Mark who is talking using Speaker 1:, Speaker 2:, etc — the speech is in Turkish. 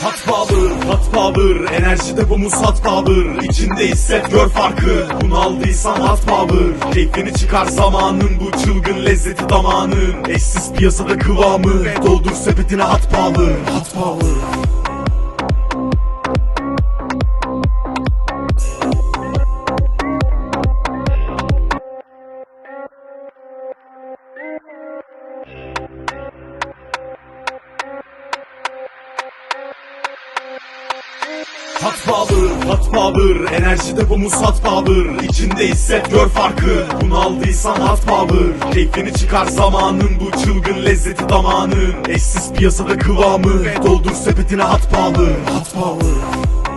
Speaker 1: Hot power, hot power Enerji depomuz hot power İçinde hisset gör farkı Bunu aldıysan hot power Keyfini çıkar zamanın Bu çılgın lezzeti damağının Eşsiz piyasada kıvamı Doldur sepetine hot power Hot power Hot power, hot power Enerji depomuz hot power İçinde hisset gör farkı Bunu aldıysan hot power Keyfini çıkar zamanın Bu çılgın lezzeti damağının. Eşsiz piyasada kıvamı Doldur sepetine hot power Hot power